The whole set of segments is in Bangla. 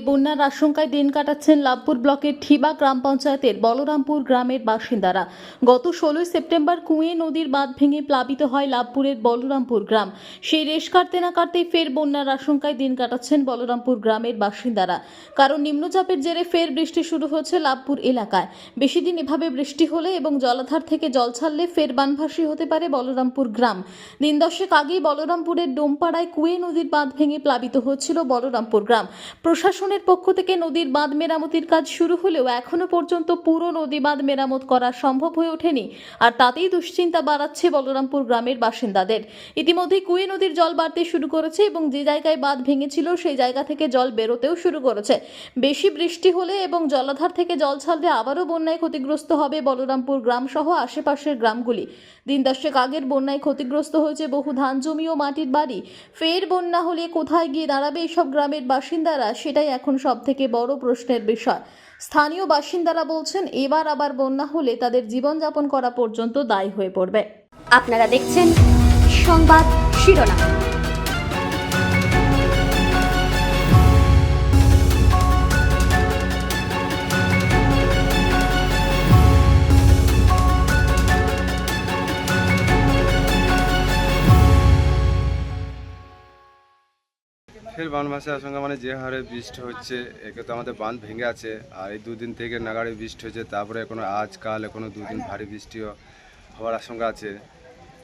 বন্যার আশঙ্কায় দিন কাটাচ্ছেন লাভপুর ব্লকের ঠিবা গ্রাম পঞ্চায়েতের বলরামপুর গ্রামের বাসিন্দারা। গত ষোলোই সেপ্টেম্বর কুঁয়ে নদীর বাঁধ ভেঙে প্লাবিত হয় লাভপুরের বলরামপুর গ্রাম। সেই রেশ কাটতে না কাটতে ফের বন্যার আশঙ্কায় দিন কাটাচ্ছেন বলরামপুর গ্রামের বাসিন্দারা। কারণ নিম্নচাপের জেরে ফের বৃষ্টি শুরু হয়েছে লাভপুর এলাকায়। বেশি দিন এভাবে বৃষ্টি হলে এবং জলাধার থেকে জল ছাড়লে ফের বানভাসী হতে পারে বলরামপুর গ্রাম। দিন দশেক আগেই বলরামপুরের ডোমপাড়ায় কুয়ে নদীর বাঁধ ভেঙে প্লাবিত হচ্ছিল বলরামপুর গ্রাম। প্রশাসনের পক্ষ থেকে নদীর বাঁধ মেরামতির কাজ শুরু হলেও এখনও পর্যন্ত পুরো নদী বাঁধ মেরামত করা সম্ভব হয়ে ওঠেনি, আর তাতেই দুশ্চিন্তা বাড়াচ্ছে বলরামপুর গ্রামের বাসিন্দাদের। ইতিমধ্যেই কুয়ে নদীর জল বাড়তে শুরু করেছে এবং যে জায়গায় বাঁধ ভেঙেছিল সেই জায়গা থেকে জল বেরোতেও শুরু করেছে। বেশি বৃষ্টি হলে এবং জলাধার থেকে জল ছাড়লে আবারও বন্যায় ক্ষতিগ্রস্ত হবে বলরামপুর গ্রাম সহ আশেপাশের গ্রামগুলি। দিন দশেক আগের বন্যায় ক্ষতিগ্রস্ত হয়েছে বহু ধান জমি ও মাটির বাড়ি। ফের বন্যা হলে কোথায় গিয়ে দাঁড়াবে এইসব গ্রামের বাসিন্দারা সেটাই এখন সব থেকে বড় প্রশ্নের বিষয়। স্থানীয় বাসিন্দারা বলছেন, এবার আবার বন্যা হলে তাদের জীবনযাপন করা পর্যন্ত দায়ী হয়ে পড়বে। আপনারা দেখছেন সংবাদ শিরোনাম। ফের বানভাসের আশঙ্কা মানে যে হারে বৃষ্টি হচ্ছে একে তো আমাদের বাঁধ ভেঙে আছে। আর এই দুদিন থেকে নাগাড়ে বৃষ্টি হচ্ছে তারপরে এখনও আজকাল এখনও দুদিন ভারী বৃষ্টিও হওয়ার আশঙ্কা আছে।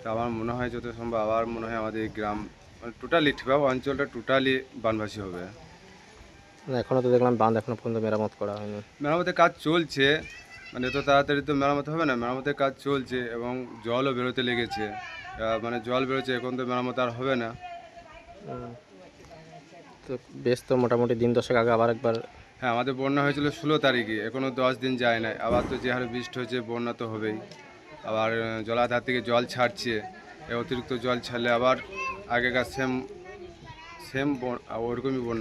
তো আমার মনে হয় যত সম্ভব আবার মনে হয় আমাদের গ্রাম মানে টোটালি ঠিকভাবে অঞ্চলটা টোটালি বানভাসী হবে। না এখনও তো দেখলাম বাঁধ এখনও পর্যন্ত মেরামত করা হয়নি। মেরামতের কাজ চলছে মানে এত তাড়াতাড়ি তো মেরামত হবে না মেরামতের কাজ চলছে এবং জলও বেরোতে লেগেছে। মানে জল বেরোচ্ছে এখন তো মেরামত আর হবে না। তো বেশ তো মোটামুটি দিন দশেক আগে আবার একবার হ্যাঁ আমাদের বন্যা হয়েছিল ষোলো তারিখে এখনও দশ দিন যায় নাই। আবার তো যে হারে বৃষ্টি হয়েছে, বন্যা তো হবেই। আবার জলাধার থেকে জল ছাড়ছে অতিরিক্ত জল ছাড়লে আবার আগেকার সেম সেম ওরকমই বন্যা।